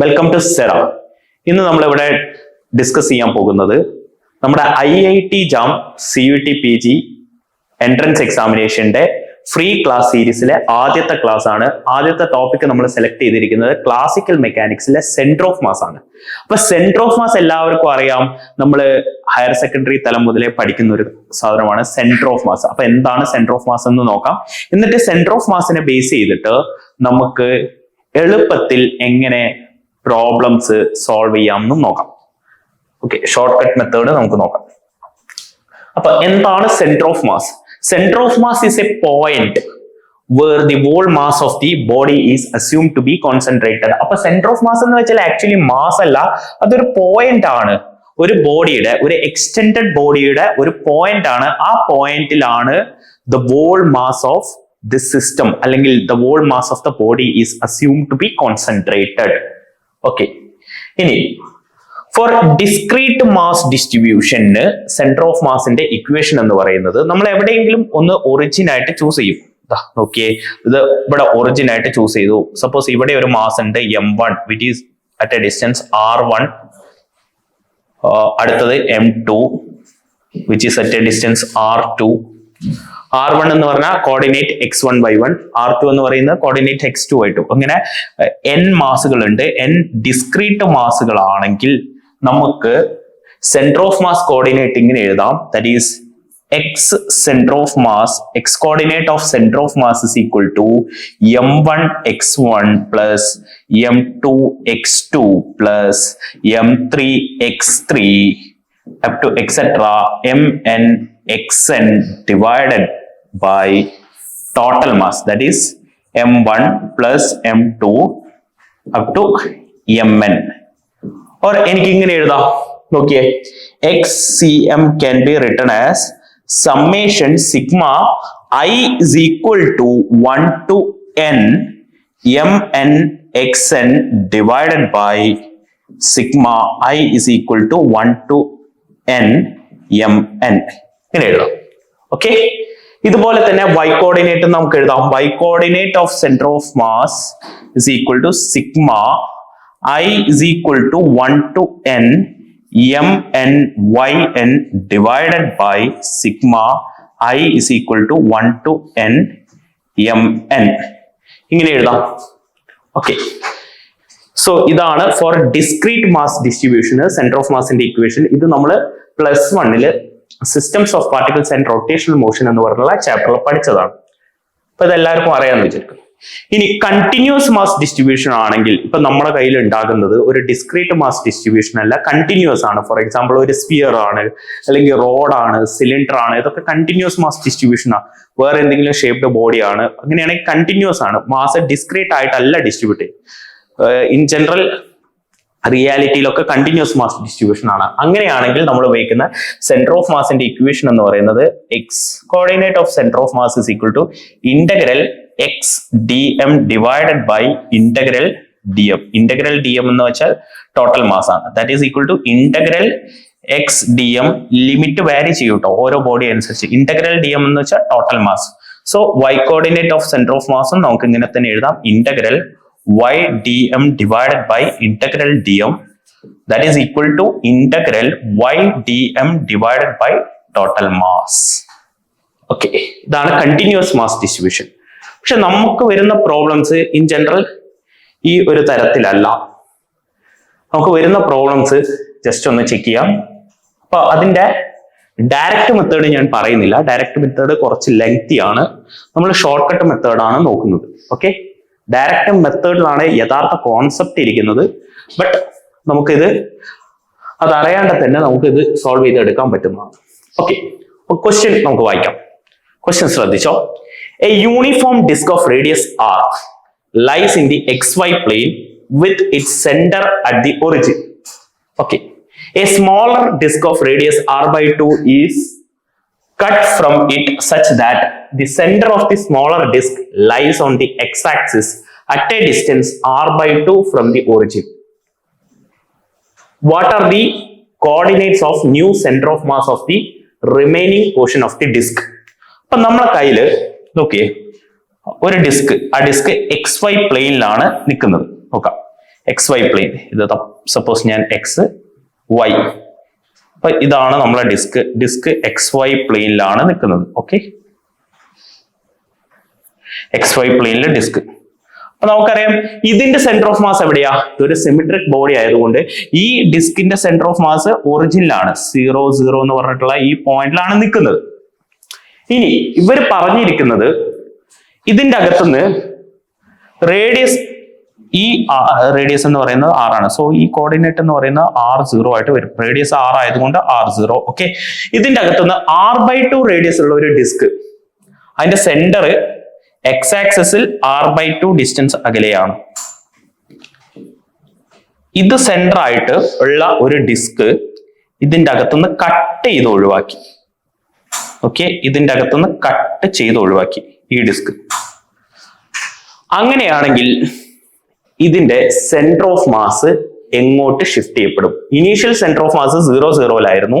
Welcome to സെറ ഇന്ന് നമ്മളിവിടെ ഡിസ്കസ് ചെയ്യാൻ പോകുന്നത് നമ്മുടെ I I T JAM C U T P G entrance എക്സാമിനേഷന്റെ free class സീരീസിലെ ആദ്യത്തെ ക്ലാസ് ആണ്. ആദ്യത്തെ ടോപ്പിക് നമ്മൾ സെലക്ട് ചെയ്തിരിക്കുന്നത് ക്ലാസിക്കൽ മെക്കാനിക്സിലെ സെന്റർ ഓഫ് മാസ് ആണ്. അപ്പൊ സെന്റർ ഓഫ് മാസ് എല്ലാവർക്കും അറിയാം. നമ്മൾ ഹയർ സെക്കൻഡറി തലം മുതലേ പഠിക്കുന്ന ഒരു സാധനമാണ് സെന്റർ ഓഫ് മാസ് അപ്പൊ എന്താണ് സെന്റർ ഓഫ് മാസ് എന്ന് നോക്കാം. എന്നിട്ട് സെന്റർ ഓഫ് മാസിനെ ബേസ് ചെയ്തിട്ട് നമുക്ക് എളുപ്പത്തിൽ എങ്ങനെ പ്രോബ്ലംസ് സോൾവ് ചെയ്യാം എന്ന് നോക്കാം. ഓക്കെ ഷോർട്ട് കട്ട് മെത്തേഡ് നമുക്ക് നോക്കാം. അപ്പൊ എന്താണ് centre of mass centre of mass is a point where the whole mass of the body is assume to be concentrated അപ്പൊ സെന്റർ ഓഫ് മാസ് എന്ന് വെച്ചാൽ ആക്ച്വലി മാസ് അല്ല അതൊരു പോയിന്റ് ആണ്. ഒരു ബോഡിയുടെ ഒരു എക്സ്റ്റെൻഡഡ് ബോഡിയുടെ ഒരു പോയിന്റ് ആണ്. ആ പോയിന്റിലാണ് the whole mass of this system അല്ലെങ്കിൽ the whole mass of the body is assume to be concentrated okay ഇനി ഫോർ ഡിസ്ക്രീറ്റ് മാസ് ഡിസ്ട്രിബ്യൂഷന് സെന്റർ ഓഫ് മാസിന്റെ ഇക്വേഷൻ എന്ന് പറയുന്നത് നമ്മൾ എവിടെയെങ്കിലും ഒന്ന് ഒറിജിൻ ആയിട്ട് ചൂസ് ചെയ്യും. നോക്കിയേ. ഇത് ഇവിടെ ഒറിജിൻ ആയിട്ട് ചൂസ് ചെയ്തു. സപ്പോസ് ഇവിടെ ഒരു മാസ് ഉണ്ട് M one which is at a distance R one അടുത്തത് M two which is at a distance R two R one എന്ന് പറഞ്ഞാൽ coordinate X one by one R two എന്ന് പറയുന്നത് coordinate X two by two അങ്ങനെ N മാസുകൾ ഉണ്ട് N discrete മാസുകളാണെങ്കിൽ നമുക്ക് സെന്റർ ഓഫ് മാസ് കോർഡിനേറ്റ് ഇങ്ങനെ എഴുതാം. That is X centre of mass X coordinate of centre of mass is equal to M one X one plus M two X two plus M three X three up to up M N X N divided by total mass that is m1 plus m2 up to mn. Or എനിക്ക് ഇങ്ങനെ എഴുതാം നോക്കിയേ X C M can be written as summation sigma I is equal to one to N M N X N divided by sigma I is equal to one to N M N ഇങ്ങനെ എഴുതാം okay ഇതുപോലെ തന്നെ Y coordinate നമുക്ക് എഴുതാം. Y coordinate of centre of mass is equal to sigma I is equal to one to N M N Y N divided by sigma I is equal to one to N M N ഇങ്ങനെ എഴുതാം. Okay so ഇതാണ് for discrete mass ഡിസ്ട്രിബ്യൂഷന് centre of മാസിന്റെ equation ഇത് നമ്മൾ plus വണ്ണിൽ systems of particles and rotational motion എന്ന് പറഞ്ഞുള്ള ചാപ്റ്ററിൽ പഠിച്ചതാണ്. അപ്പൊ ഇത് എല്ലാവർക്കും അറിയാമെന്ന് വിചാരിക്കും ഇനി കണ്ടിന്യൂസ് മാസ് ഡിസ്ട്രിബ്യൂഷൻ ആണെങ്കിൽ ഇപ്പൊ നമ്മുടെ കയ്യിൽ ഉണ്ടാകുന്നത് ഒരു ഡിസ്ക്രീറ്റ് മാസ് ഡിസ്ട്രിബ്യൂഷൻ അല്ല കണ്ടിന്യൂസ് ആണ്. ഫോർ എക്സാമ്പിൾ ഒരു സ്പിയർ ആണ് അല്ലെങ്കിൽ റോഡ് ആണ് സിലിണ്ടർ ആണ് ഇതൊക്കെ കണ്ടിന്യൂസ് മാസ് ഡിസ്ട്രിബ്യൂഷൻ ആണ് വേറെ എന്തെങ്കിലും ഷേപ്ഡ് ബോഡി ആണ്. അങ്ങനെയാണെങ്കിൽ കണ്ടിന്യൂസ് ആണ്. മാസ് ഡിസ്ക്രീറ്റ് ആയിട്ടല്ല ഡിസ്ട്രിബ്യൂട്ട് ഇൻ ജനറൽ റിയാലിറ്റിയിലൊക്കെ കണ്ടിന്യൂസ് മാസ് ഡിസ്ട്രിബ്യൂഷൻ ആണ്. അങ്ങനെയാണെങ്കിൽ നമ്മൾ ഉപയോഗിക്കുന്ന സെന്റർ ഓഫ് മാസിന്റെ ഇക്വേഷൻ എന്ന് പറയുന്നത് X coordinate of centre of mass is equal to integral X D M divided by integral D M integral D M എന്ന് വെച്ചാൽ ടോട്ടൽ മാസ് ആണ്. That is equal to integral X D M limit vary ചെയ്യും കേട്ടോ ഓരോ body അനുസരിച്ച്. Integral D M എന്ന് വെച്ചാൽ total mass so Y coordinate of centre of മാസും നമുക്ക് ഇങ്ങനെ തന്നെ എഴുതാം. Integral y dm divided by integral dm that is equal to integral y dm divided by total mass. Okay ഇതാണ് continuous mass distribution പക്ഷെ നമുക്ക് വരുന്ന പ്രോബ്ലംസ് ഇൻ ജനറൽ ഈ ഒരു തരത്തിലല്ല. നമുക്ക് വരുന്ന പ്രോബ്ലംസ് ജസ്റ്റ് ഒന്ന് ചെക്ക് ചെയ്യാം. അപ്പൊ അതിന്റെ ഡയറക്റ്റ് മെത്തേഡ് ഞാൻ പറയുന്നില്ല. ഡയറക്റ്റ് മെത്തേഡ് കുറച്ച് ലെങ്തി ആണ്. നമ്മൾ ഷോർട്ട് കട്ട് മെത്തേഡാണ് നോക്കുന്നത്. ഓക്കെ ഡയറക്റ്റ് മെത്തേഡിലാണ് യഥാർത്ഥ കോൺസെപ്റ്റ് ഇരിക്കുന്നത്. ബട്ട് നമുക്കിത് അതറിയാണ്ട് തന്നെ നമുക്ക് ഇത് സോൾവ് ചെയ്ത് എടുക്കാൻ പറ്റുന്നതാണ് ഓക്കെ ക്വസ്റ്റ്യൻ നമുക്ക് വായിക്കാം. ക്വസ്റ്റ്യൻ ശ്രദ്ധിച്ചോ? A uniform disc of radius R lies in the X Y plane with it centre at the origin okay a smaller disc of radius R by two is cut from it such that the center of the smaller disk lies on the x-axis at a distance r by 2 from the origin. What are the coordinates of new center of mass of the remaining portion of the disk? അപ്പൊ നമ്മളെ കയ്യിൽ നോക്കിയേ ഒരു disc ആ disc X Y പ്ലെയിനിലാണ് നിൽക്കുന്നത് നോക്കാം X Y plane ഇത് സപ്പോസ് ഞാൻ എക്സ് വൈ അപ്പൊ ഇതാണ് നമ്മളെ ഡിസ്ക് ഡിസ്ക് എക്സ് വൈ പ്ലെയിനിലാണ് നിൽക്കുന്നത്. ഓക്കെ എക്സ് വൈ പ്ലെയിനിലെ ഡിസ്ക് അപ്പൊ നമുക്കറിയാം ഇതിന്റെ സെന്റർ ഓഫ് മാസ് എവിടെയാ? ഇതൊരു സിമിട്രിക് ബോഡി ആയതുകൊണ്ട് ഈ ഡിസ്കിന്റെ സെന്റർ ഓഫ് മാസ് ഒറിജിനിലാണ് സീറോ സീറോ എന്ന് പറഞ്ഞിട്ടുള്ള ഈ പോയിന്റിലാണ് നിൽക്കുന്നത്. ഇനി ഇവർ പറഞ്ഞിരിക്കുന്നത് ഇതിന്റെ അകത്തുനിന്ന് റേഡിയസ് ഈ റേഡിയസ് എന്ന് പറയുന്നത് ആർ ആണ്. സോ ഈ കോർഡിനേറ്റ് എന്ന് പറയുന്നത് ആർ സീറോ ആയിട്ട് വരും. റേഡിയസ് ആർ ആയതുകൊണ്ട് ആർ സീറോ ഓക്കെ ഇതിന്റെ അകത്തുനിന്ന് ആർ ബൈ ടു റേഡിയസ് ഉള്ള ഒരു ഡിസ്ക് അതിന്റെ സെന്റർ എക്സ് ആക്സസിൽ ആർ ബൈ ടു ഡിസ്റ്റൻസ് അകലെയാണ്. ഇത് സെന്റർ ആയിട്ട് ഉള്ള ഒരു ഡിസ്ക് ഇതിന്റെ അകത്തുനിന്ന് കട്ട് ചെയ്ത് ഒഴിവാക്കി. ഓക്കെ ഇതിന്റെ അകത്തുനിന്ന് കട്ട് ചെയ്ത് ഒഴിവാക്കി ഈ ഡിസ്ക് അങ്ങനെയാണെങ്കിൽ ഇതിന്റെ സെന്റർ ഓഫ് മാസ് എങ്ങോട്ട് ഷിഫ്റ്റ് ചെയ്യപ്പെടും? Initial centre of mass zero സീറോയിലായിരുന്നു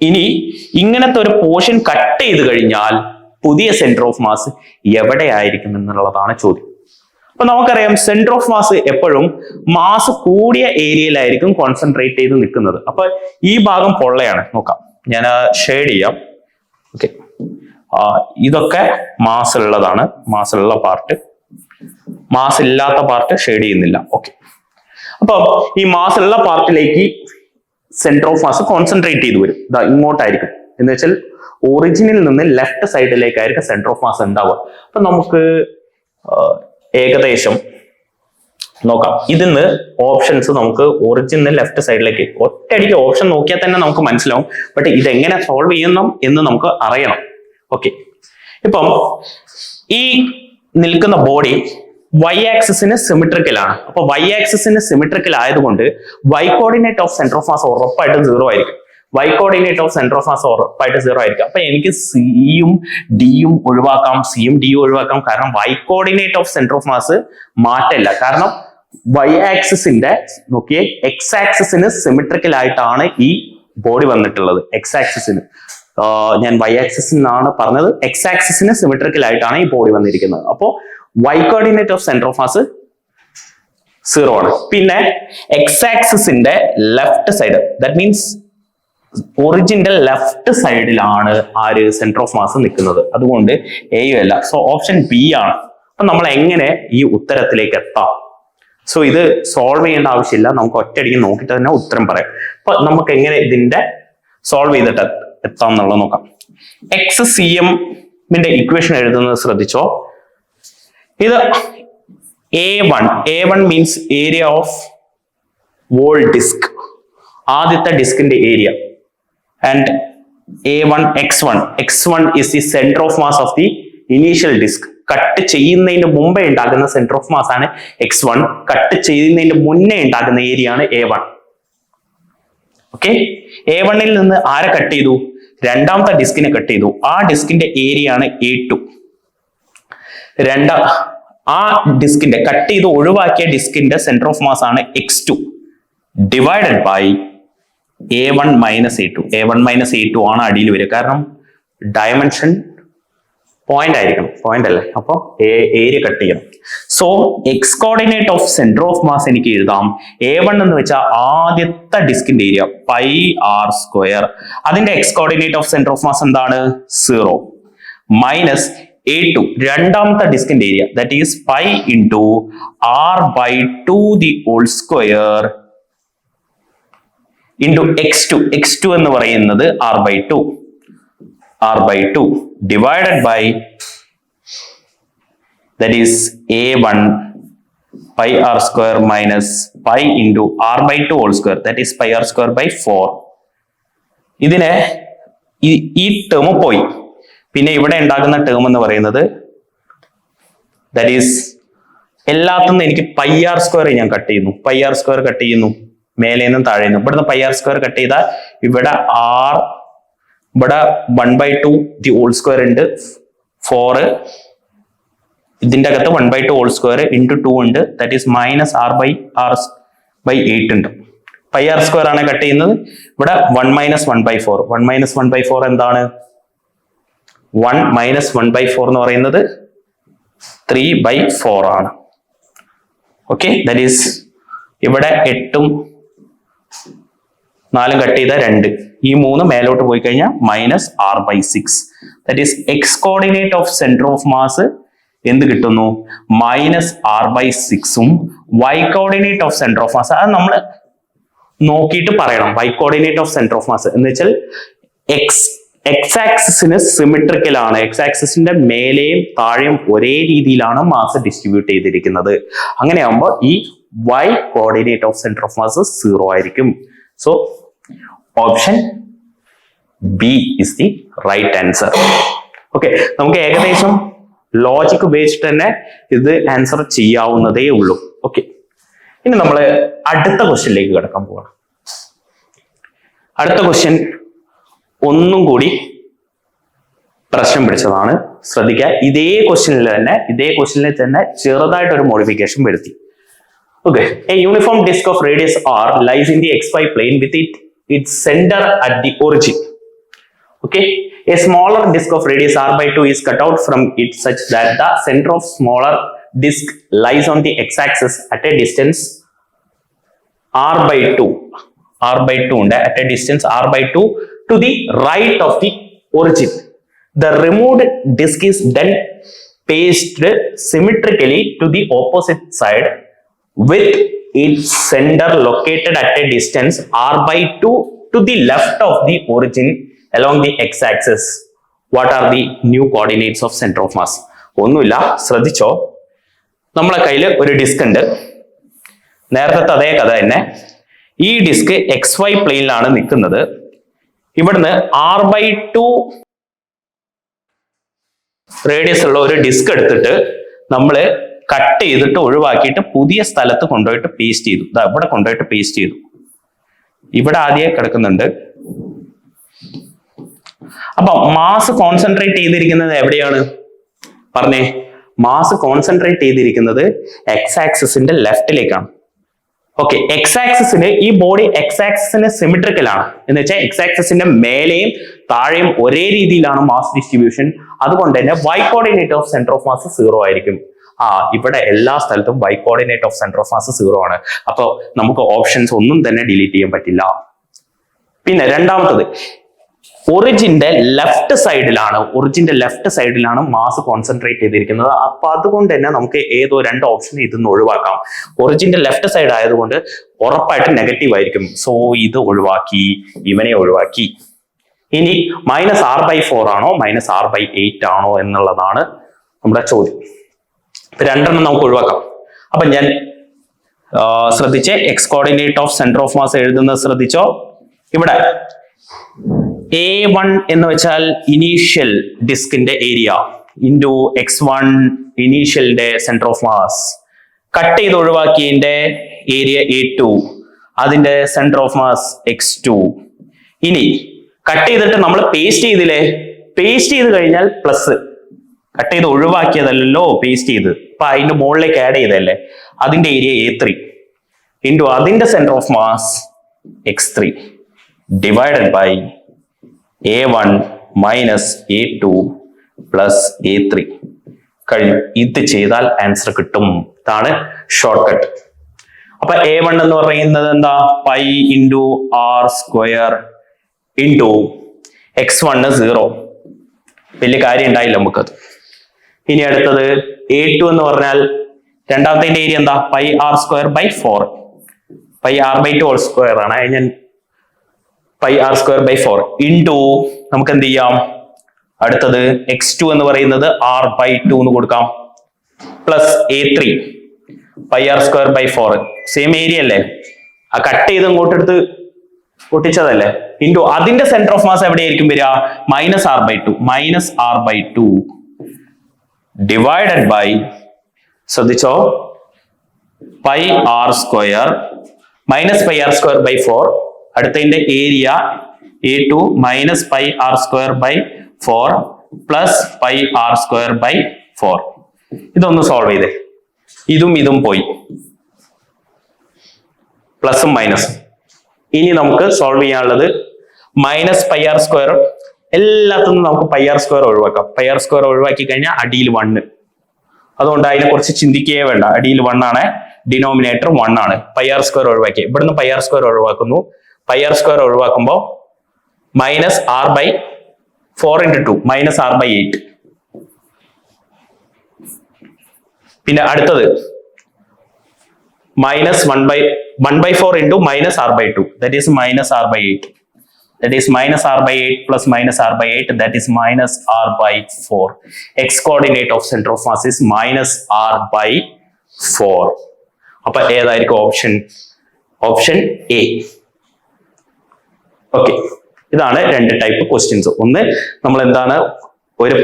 ഇനി ഇങ്ങനത്തെ ഒരു പോർഷൻ കട്ട് ചെയ്ത് കഴിഞ്ഞാൽ പുതിയ സെന്റർ ഓഫ് മാസ് എവിടെ ആയിരിക്കും എന്നുള്ളതാണ് ചോദ്യം. അപ്പൊ നമുക്കറിയാം സെന്റർ ഓഫ് മാസ് എപ്പോഴും മാസ് കൂടിയ ഏരിയയിലായിരിക്കും കോൺസെൻട്രേറ്റ് ചെയ്ത് നിൽക്കുന്നത്. അപ്പൊ ഈ ഭാഗം പൊള്ളയാണ്. നോക്കാം. ഞാൻ ഷെയ്ഡ് ചെയ്യാം. ഓക്കെ ഇതൊക്കെ മാസ് ഉള്ളതാണ് മാസ് ഉള്ള പാർട്ട് മാസ് ഇല്ലാത്ത പാർട്ട് ഷെയ്ഡ് ചെയ്യുന്നില്ല. ഓക്കെ അപ്പൊ ഈ മാസ് ഉള്ള പാർട്ടിലേക്ക് സെന്റർ ഓഫ് മാസ് കോൺസെൻട്രേറ്റ് ചെയ്ത് വരും. ഇങ്ങോട്ടായിരിക്കും. എന്ന് വെച്ചാൽ ഒറിജിനിൽ നിന്ന് ലെഫ്റ്റ് സൈഡിലേക്കായിരിക്കും സെന്റർ ഓഫ് മാസ് ഉണ്ടാവുക അപ്പൊ നമുക്ക് ഏകദേശം നോക്കാം. ഇതിന്ന് ഓപ്ഷൻസ് നമുക്ക് ഒറിജിനൽ ലെഫ്റ്റ് സൈഡിലേക്ക് ഒറ്റയടിക്ക് ഓപ്ഷൻ നോക്കിയാൽ തന്നെ നമുക്ക് മനസ്സിലാവും. ബട്ട് ഇതെങ്ങനെ സോൾവ് ചെയ്യണം എന്ന് നമുക്ക് അറിയണം. ഓക്കെ ഇപ്പം ഈ നിൽക്കുന്ന ബോഡി വൈ ആക്സിസിന് സിമിട്രിക്കലാണ് അപ്പൊ വൈ ആക്സിസിന് സിമിട്രിക്കൽ ആയതുകൊണ്ട് Y coordinate of centre of mass ഉറപ്പായിട്ടും സീറോ ആയിരിക്കും. Y coordinate of centre of mass ഉറപ്പായിട്ട് സീറോ ആയിരിക്കും. അപ്പൊ എനിക്ക് സിയും ഡിയും ഒഴിവാക്കാം സിയും ഡിയും ഒഴിവാക്കാം. കാരണം Y coordinate of centre of mass മാറ്റല്ല. കാരണം വൈ ആക്സിസിന്റെ നോക്കിയേ എക്സ് ആക്സിസിന് സിമിട്രിക്കൽ ആയിട്ടാണ് ഈ ബോഡി വന്നിട്ടുള്ളത്. എക്സ് ആക്സിസിന് ഞാൻ വൈ ആക്സിസിനാണ് പറഞ്ഞത്. എക്സ് ആക്സിസിന് സിമിട്രിക്കൽ ആയിട്ടാണ് ഈ ബോഡി വന്നിരിക്കുന്നത്. അപ്പോൾ Y coordinate of centre of mass zero ആണ്. പിന്നെ എക്സ് ആക്സിന്റെ ലെഫ്റ്റ് സൈഡ് ദാറ്റ് മീൻസ് ഒറിജിന്റെ ലെഫ്റ്റ് സൈഡിലാണ് ആര് സെന്റർ ഓഫ് മാസ് നിൽക്കുന്നത്. അതുകൊണ്ട് എയും അല്ല. സോ ഓപ്ഷൻ ബി ആണ്. അപ്പൊ നമ്മൾ എങ്ങനെ ഈ ഉത്തരത്തിലേക്ക് എത്താം? സോ ഇത് സോൾവ് ചെയ്യേണ്ട ആവശ്യമില്ല. നമുക്ക് ഒറ്റയടിക്ക് നോക്കിയിട്ട് തന്നെ ഉത്തരം പറയാം. അപ്പൊ നമുക്ക് എങ്ങനെ ഇതിന്റെ സോൾവ് ചെയ്തിട്ട് എത്താം എന്നുള്ളത് നോക്കാം. എക്സ് സി എമ്മിന്റെ ഇക്വേഷൻ എഴുതുന്നത് ശ്രദ്ധിച്ചോ? ഇത് A one A one means area of whole disc ആദ്യത്തെ ഡിസ്കിന്റെ area and A one X one X one is the centre of mass of the initial disc cut ചെയ്യുന്നതിന് മുമ്പേ ഉണ്ടാകുന്ന സെന്റർ ഓഫ് മാസ് ആണ് X one cut ചെയ്യുന്നതിന് മുന്നേ ഉണ്ടാകുന്ന area ആണ് എ വൺ ഓക്കെ എ വണ്ണിൽ നിന്ന് ആരെ കട്ട് ചെയ്തു? രണ്ടാമത്തെ ഡിസ്കിനെ കട്ട് ചെയ്തു. ആ ഡിസ്കിന്റെ ഏരിയ ആണ് എ ടു രണ്ടാം ആ ഡിസ്കിന്റെ കട്ട് ചെയ്ത് ഒഴിവാക്കിയ ഡിസ്കിന്റെ സെന്റർ ഓഫ് മാസ് ആണ് X two divided by A one minus A two A one minus A two ആണ് അടിയിൽ വരിക. കാരണം ഡയമെൻഷൻ പോയിന്റ് ആയിരിക്കണം. പോയിന്റ് അല്ലേ? അപ്പൊ ഏരിയ കട്ട് ചെയ്യണം. So X coordinate of centre of mass എനിക്ക് എഴുതാം. എ വൺ എന്ന് വെച്ചാൽ ആദ്യത്തെ ഡിസ്കിന്റെ ഏരിയ പൈ ആർ സ്ക്വയർ അതിന്റെ X coordinate of centre of mass എന്താണ്? സീറോ മൈനസ് എ ടു രണ്ടാമത്തെ ഡിസ്കിന്റെ area that is pi in two R by two the whole square into X two X two എന്ന് പറയുന്നത് R by two R by two divided by that is A one pi R square minus pi into R by two whole square that is pi R square by four ഇതിനെ ഈ- ഈ term പോയി. പിന്നെ ഇവിടെ ഉണ്ടാകുന്ന term എന്ന് പറയുന്നത് that is എനിക്ക് പൈ ആർ സ്ക്വയർ ഞാൻ കട്ട് ചെയ്യുന്നു. പൈ ആർ സ്ക്വയർ കട്ട് ചെയ്യുന്നു. മേലെ നിന്നും താഴെ നിന്നും ഇവിടുന്ന് പൈ ആർ സ്ക്വയർ കട്ട് ചെയ്താൽ ഇവിടെ ആർ ഇവിടെ one by two the whole square ഉണ്ട്. ഫോർ ഇതിന്റെ അകത്ത് one by two whole square into two ഉണ്ട്. That is minus R by R by eight ഉണ്ട്. പൈ ആർ സ്ക്വയർ ആണ് കട്ട് ചെയ്യുന്നത്. ഇവിടെ one minus one by four one minus one by four എന്താണ്? One minus one by four എന്ന് പറയുന്നത് three by four ആണ്. Okay that is ഇവിടെ എട്ടും നാലും കട്ട് ചെയ്ത രണ്ട്. ഈ മൂന്ന് മേലോട്ട് പോയി കഴിഞ്ഞാൽ minus R by six that is X coordinate of centre of mass എന്ത് കിട്ടുന്നു? മൈനസ് ആർ ബൈ സിക്സും Y coordinate of centre of mass അത് നമ്മൾ നോക്കിയിട്ട് പറയണം. Y coordinate of centre of mass എന്ന് വെച്ചാൽ എക്സ് എക്സ് ആക്സിന് സിമിട്രിക്കൽ ആണ്. എക്സ് ആക്സിന്റെ മേലെയും താഴെയും ഒരേ രീതിയിലാണ് മാസ് ഡിസ്ട്രിബ്യൂട്ട് ചെയ്തിരിക്കുന്നത്. അങ്ങനെയാകുമ്പോൾ ഈ Y coordinate of centre of mass zero ആയിരിക്കും. So option B is the right answer okay നമുക്ക് ഏകദേശം ലോജിക് ഉപയോഗിച്ചിട്ട് തന്നെ ഇത് ആൻസർ ചെയ്യാവുന്നതേ ഉള്ളൂ. ഓക്കെ ഇനി നമ്മൾ അടുത്ത ക്വസ്റ്റ്യനിലേക്ക് കിടക്കാൻ പോവാണ്. അടുത്ത ക്വസ്റ്റ്യൻ ഒന്നും കൂടി പ്രശ്നം പിടിച്ചതാണ്. ശ്രദ്ധിക്കുക. ഇതേ ക്വസ്റ്റ്യനിൽ തന്നെ ഇതേ ക്വസ്റ്റ്യനിൽ തന്നെ ചെറുതായിട്ട് ഒരു മോഡിഫിക്കേഷൻ വരുത്തി. Okay a uniform disc of radius R lies in the X Y plane with it it centre at the origin okay a smaller disc of radius R by two is cut out from it such that the centre of smaller disc lies on the X axis at a distance R by two R by two ഉണ്ട്. At a distance R by 2 to the right of the origin the removed disk is then pasted symmetrically to the opposite side with its center located at a distance r by 2 to the left of the origin along the x-axis. What are the new coordinates of center of mass? ഒന്നുമില്ല ശ്രദ്ധിച്ചോ നമ്മളെ കയ്യിൽ ഒരു disk ഉണ്ട് നേരത്തെ അതേ കഥ തന്നെ ഈ ഡിസ്ക് എക്സ് വൈ പ്ലെയിനിലാണ് നിൽക്കുന്നത് ഇവിടുന്ന് ആർ ബൈ ടു റേഡിയസ് ഉള്ള ഒരു ഡിസ്ക് എടുത്തിട്ട് നമ്മൾ കട്ട് ചെയ്തിട്ട് ഒഴിവാക്കിയിട്ട് പുതിയ സ്ഥലത്ത് കൊണ്ടുപോയിട്ട് പേസ്റ്റ് ചെയ്തു. ഇവിടെ കൊണ്ടുപോയിട്ട് പേസ്റ്റ് ചെയ്തു. ഇവിടെ ആദ്യമേ കിടക്കുന്നുണ്ട്. അപ്പൊ മാസ് കോൺസെൻട്രേറ്റ് ചെയ്തിരിക്കുന്നത് എവിടെയാണ്? പറഞ്ഞേ. മാസ് കോൺസെൻട്രേറ്റ് ചെയ്തിരിക്കുന്നത് എക്സ് ആക്സിസിന്റെ ലെഫ്റ്റിലേക്കാണ് ഓക്കെ എക്സ് ആക്സിന് ഈ ബോഡി എക്സ് ആക്സിന് സിമിട്രിക്കൽ ആണ്. എന്ന് വെച്ചാൽ എക്സ് ആക്സിസിന്റെ മേലെയും താഴെയും ഒരേ രീതിയിലാണ് മാസ് ഡിസ്ട്രിബ്യൂഷൻ അതുകൊണ്ട് തന്നെ Y coordinate of centre of mass zero ആയിരിക്കും. ആ ഇവിടെ എല്ലാ സ്ഥലത്തും Y coordinate of centre of mass zero ആണ്. അപ്പോൾ നമുക്ക് ഓപ്ഷൻസ് ഒന്നും തന്നെ ഡിലീറ്റ് ചെയ്യാൻ പറ്റില്ല. പിന്നെ രണ്ടാമത്തത് ഒറിജിന്റെ ലെഫ്റ്റ് സൈഡിലാണ് ഒറിജിന്റെ ലെഫ്റ്റ് സൈഡിലാണ് മാസ് കോൺസെൻട്രേറ്റ് ചെയ്തിരിക്കുന്നത്. അപ്പൊ അതുകൊണ്ട് തന്നെ നമുക്ക് ഏതോ രണ്ട് ഓപ്ഷൻ ഇതിന്ന് ഒഴിവാക്കാം. ഒറിജിന്റെ ലെഫ്റ്റ് സൈഡ് ആയതുകൊണ്ട് ഉറപ്പായിട്ട് നെഗറ്റീവ് ആയിരിക്കും. സോ ഇത് ഒഴിവാക്കി ഇവനെ ഒഴിവാക്കി. ഇനി മൈനസ് ആർ ബൈ ഫോർ ആണോ മൈനസ് ആർ ബൈ എയ്റ്റ് ആണോ എന്നുള്ളതാണ് നമ്മുടെ ചോദ്യം. രണ്ടെണ്ണം നമുക്ക് ഒഴിവാക്കാം. അപ്പൊ ഞാൻ ശ്രദ്ധിച്ച്. X coordinate of centre of mass എഴുതുന്നത് ശ്രദ്ധിച്ചോ? ഇവിടെ. എ വൺ എന്ന് വെച്ചാൽ ഇനീഷ്യൽ ഡിസ്കിന്റെ ഏരിയ ഇന്റു എക്സ് വൺ ഇനീഷ്യലിന്റെ സെന്റർ ഓഫ് മാസ് കട്ട് ചെയ്ത് ഒഴിവാക്കിയതിന്റെ ഏരിയ എ ടു അതിന്റെ centre of mass X two ഇനി കട്ട് ചെയ്തിട്ട് നമ്മൾ പേസ്റ്റ് ചെയ്തില്ലേ? പേസ്റ്റ് ചെയ്ത് കഴിഞ്ഞാൽ പ്ലസ് കട്ട് ചെയ്ത് ഒഴിവാക്കിയതല്ലോ പേസ്റ്റ് ചെയ്ത്. അപ്പൊ അതിന്റെ മുകളിലേക്ക് ആഡ് ചെയ്തല്ലേ അതിന്റെ ഏരിയ എ ത്രീ ഇന്റു അതിന്റെ centre of mass X three divided by A one minus A two plus A three കഴിഞ്ഞു ഇത് ചെയ്താൽ ആൻസർ കിട്ടും. ഇതാണ് ഷോർട്ട് കട്ട് അപ്പൊ എ വൺ എന്ന് പറയുന്നത് എന്താ? Pi into R square into X one zero വലിയ കാര്യം ഉണ്ടായില്ല നമുക്കത് ഇനി അടുത്തത് എ ടു എന്ന് പറഞ്ഞാൽ രണ്ടാമത്തെ ഏരിയ എന്താ? Pi R square by four pi R by two whole square ആണ്. ഞാൻ pi R square by four into നമുക്ക് എന്ത് ചെയ്യാം അടുത്തത് എക്സ് ടു എന്ന് പറയുന്നത് ആർ ബൈ ടു എന്ന് കൊടുക്കാം. Plus A three pi R square by four same area അല്ലേ? ആ കട്ട് ചെയ്ത് ഇങ്ങോട്ട് എടുത്ത് പൊട്ടിച്ചതല്ലേ? ഇന്റു അതിന്റെ സെന്റർ ഓഫ് മാസ് എവിടെയായിരിക്കും വരിക? Minus R by two minus R by two divided by ശ്രദ്ധിച്ചോ? Pi R square minus pi R square by four അടുത്തതിന്റെ area A two minus pi R square by four plus pi R square by four ഇതൊന്ന് solve ചെയ്തേ. ഇതും ഇതും പോയി. പ്ലസും മൈനസും ഇനി നമുക്ക് solve ചെയ്യാനുള്ളത് മൈനസ് പൈ ആർ സ്ക്വയർ എല്ലാത്തിനും നമുക്ക് പൈ ആർ സ്ക്വയർ ഒഴിവാക്കാം. പൈ ആർ സ്ക്വയർ ഒഴിവാക്കി കഴിഞ്ഞാൽ അടിയിൽ വണ്ണ് അതുകൊണ്ട് അതിനെ കുറിച്ച് ചിന്തിക്കുകയേ വേണ്ട. അടിയിൽ വൺ ആണ്. ഡിനോമിനേറ്റർ വൺ ആണ്. പൈ ആർ സ്ക്വയർ ഒഴിവാക്കി. ഇവിടുന്ന് പൈ ആർ സ്ക്വയർ ഒഴിവാക്കുന്നു. Pi R square ഒഴിവാക്കുമ്പോൾ minus R by four into two minus R by eight പിന്നെ അടുത്തത് minus one by one by four into minus R by two that is minus R by eight that is minus r by 8 plus minus r by 8 that is minus r by 4 x coordinate of centre of mass is minus r by 4 അപ്പൊ ഏതായിരിക്കും option option A okay ഇതാണ് രണ്ട് type questions ഒന്ന് നമ്മൾ എന്താണ് ഒരു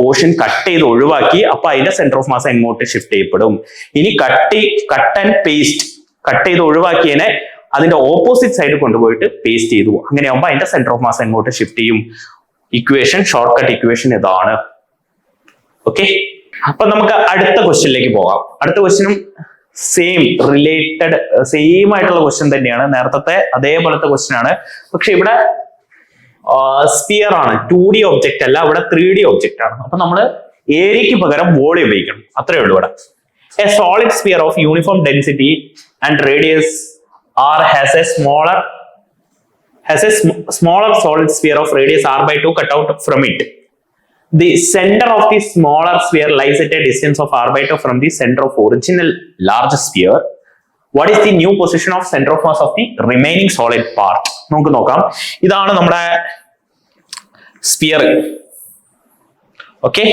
portion cut ചെയ്ത് ഒഴിവാക്കി അപ്പൊ അതിന്റെ സെന്റർ ഓഫ് മാസ് എങ്ങോട്ട് ഷിഫ്റ്റ് ചെയ്യപ്പെടും. ഇനി cut cut and paste cut ചെയ്ത് ഒഴിവാക്കിയതിനെ അതിന്റെ ഓപ്പോസിറ്റ് സൈഡ് കൊണ്ടുപോയിട്ട് പേസ്റ്റ് ചെയ്തു. അങ്ങനെയാകുമ്പോൾ അതിന്റെ സെന്റർ ഓഫ് മാസ് എങ്ങോട്ട് ഷിഫ്റ്റ് ചെയ്യും. ഇക്വേഷൻ ഷോർട്ട് കട്ട് ഇക്വേഷൻ ഇതാണ്. ഓക്കെ അപ്പൊ നമുക്ക് അടുത്ത ക്വസ്റ്റ്യനിലേക്ക് പോകാം. അടുത്ത ക്വസ്റ്റ്യനും സെയിം റിലേറ്റഡ് സെയിം ആയിട്ടുള്ള ക്വസ്റ്റ്യൻ തന്നെയാണ്. നേരത്തെ അതേപോലത്തെ ക്വസ്റ്റ്യൻ ആണ്. പക്ഷെ ഇവിടെ സ്പിയർ ആണ്. ടു ഡി ഒബ്ജക്റ്റ് അല്ല ഇവിടെ ത്രീ ഡി ഒബ്ജക്റ്റ് ആണ്. അപ്പൊ നമ്മൾ ഏരിയക്ക് പകരം വോളി ഉപയോഗിക്കണം. അത്രേ ഉള്ളൂ ഇവിടെ. A solid sphere of uniform density and radius R has a smaller a sm- smaller solid sphere of radius r by 2 cut out from it. The center of the smaller sphere lies at a distance of r by 2 from the center of original large sphere. What is the new position of center of mass of the remaining solid part? നമുക്ക് നോക്കാം ഇതാണ് നമ്മുടെ sphere okay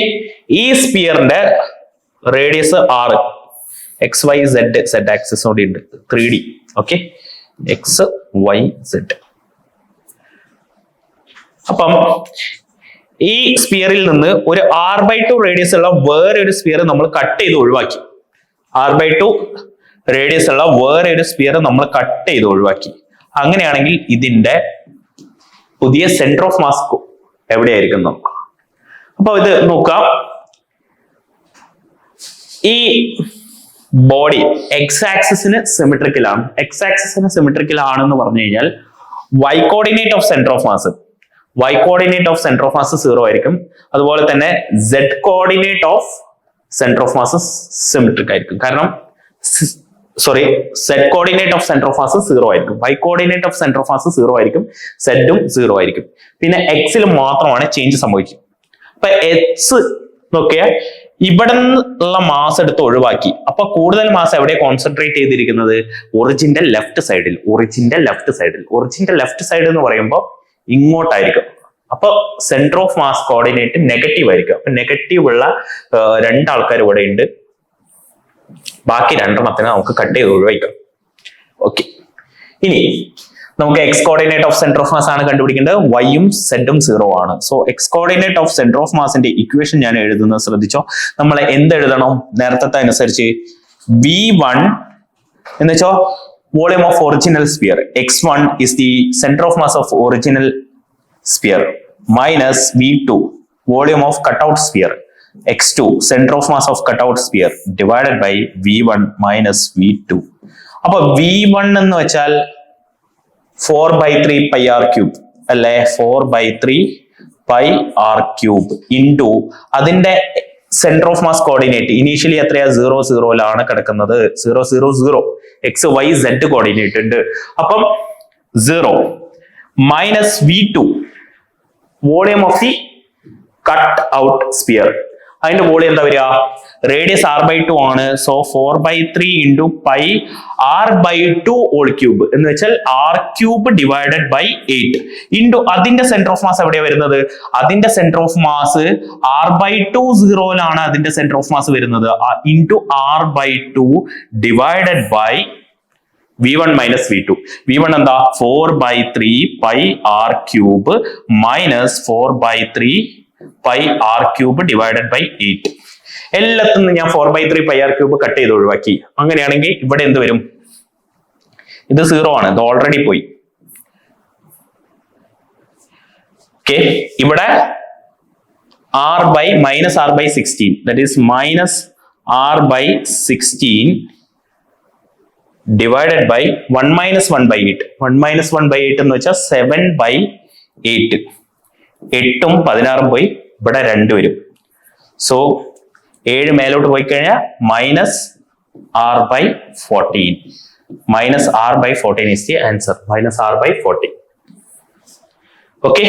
ഈ സ്പിയറിന്റെ radius R X Y Z Z axis കൂടി ഉണ്ട് three D okay X Y Z അപ്പം ഈ സ്പിയറിൽ നിന്ന് ഒരു ആർ ബൈ ടു റേഡിയസ് ഉള്ള വേറെ ഒരു സ്പിയർ നമ്മൾ കട്ട് ചെയ്ത് ഒഴിവാക്കി. ആർ ബൈ ടു റേഡിയസ് ഉള്ള വേറെ ഒരു സ്പിയർ നമ്മൾ കട്ട് ചെയ്ത് ഒഴിവാക്കി. അങ്ങനെയാണെങ്കിൽ ഇതിന്റെ പുതിയ സെന്റർ ഓഫ് മാസ് എവിടെയായിരിക്കും നമുക്ക്? അപ്പൊ ഇത് നോക്കാം. ഈ ബോഡി എക്സ് ആക്സിസിന് സിമെട്രിക്കലാണ് എക്സ് ആക്സിസിന് സിമെട്രിക്കൽ ആണെന്ന് പറഞ്ഞു കഴിഞ്ഞാൽ Y coordinate of centre of mass Y coordinate of centre of mass zero ആയിരിക്കും. അതുപോലെ തന്നെ Z coordinate of centre of mass symmetric ആയിരിക്കും. കാരണം sorry Z coordinate of centre of mass zero ആയിരിക്കും. Y coordinate of centre of mass zero ആയിരിക്കും. സെഡും zero ആയിരിക്കും. പിന്നെ എക്സിൽ മാത്രമാണ് ചേഞ്ച് സംഭവിക്കും. അപ്പൊ എക്സ് നോക്കിയാൽ ഇവിടെ നിന്നുള്ള മാസ് എടുത്ത് ഒഴിവാക്കി. അപ്പൊ കൂടുതൽ മാസ് എവിടെ കോൺസെൻട്രേറ്റ് ചെയ്തിരിക്കുന്നത്? ഒറിജിന്റെ ലെഫ്റ്റ് സൈഡിൽ ഒറിജിന്റെ ലെഫ്റ്റ് സൈഡിൽ ഒറിജിന്റെ ലെഫ്റ്റ് സൈഡ് എന്ന് പറയുമ്പോൾ ഇങ്ങോട്ടായിരിക്കും. അപ്പൊ centre of mass coordinate negative ആയിരിക്കും. അപ്പൊ നെഗറ്റീവ് ഉള്ള രണ്ടാൾക്കാർ ഇവിടെ ഉണ്ട് ബാക്കി രണ്ടെണ്ണത്തിനെ നമുക്ക് കട്ട് ചെയ്ത് ഒഴിവാക്കാം. ഓക്കെ ഇനി നമുക്ക് X coordinate of centre of mass ആണ് കണ്ടുപിടിക്കേണ്ടത്. വൈയും സെഡും സീറോ ആണ്. So X coordinate of centre of മാസിന്റെ equation ഞാൻ എഴുതുന്നത് ശ്രദ്ധിച്ചോ? നമ്മൾ എന്ത് എഴുതണം നേരത്തെ അനുസരിച്ച് വി വൺ എന്ന് of original sphere X one is the centre of mass of original sphere minus V2 volume of cutout sphere. X2 center of mass of cutout sphere divided by V1 minus V2 അപ്പൊ V1 എന്ന് വെച്ചാൽ four by three pi R cube അല്ലെ? Four by three pi R cube into അതിന്റെ centre of mass coordinate initially എത്രയാ? Zero സീറോയിലാണ് കിടക്കുന്നത്. Zero zero zero X Y Z coordinate ഉണ്ട്. അപ്പം zero minus V two volume of the cut out sphere അതിന്റെ volume എന്താ വരിക? Radius R by two ആണ്. So four by three into pi R by two whole cube എന്ന് വെച്ചാൽ R cube divided by eight into അതിന്റെ centre of mass എവിടെയാണ് വരുന്നത്? അതിന്റെ centre of mass R by two സീറോയിലാണ് അതിന്റെ സെന്റർ ഓഫ് മാസ് വരുന്നത്. Into R by two divided by V one minus V two V one എന്താ? Four by three pi R cube minus four by three pi R cube divided by eight എല്ലാത്തിൽ നിന്ന് ഞാൻ four by three pi R cube cut ചെയ്ത് ഒഴിവാക്കി. അങ്ങനെയാണെങ്കിൽ ഇവിടെ എന്ത് വരും? ഇത് സീറോ ആണ്. ഇത് ഓൾറെഡി പോയി. ഇവിടെ R by minus R by sixteen that is minus R by sixteen divided by one minus one by eight one minus one by eight എന്ന് വെച്ചാൽ സെവൻ ബൈ എയ്റ്റ് എട്ടും പതിനാറും പോയി ഇവിടെ രണ്ട് വരും. സോ ഏഴ് മേലോട്ട് പോയി കഴിഞ്ഞാൽ minus R by fourteen minus R by fourteen is the answer minus R by fourteen okay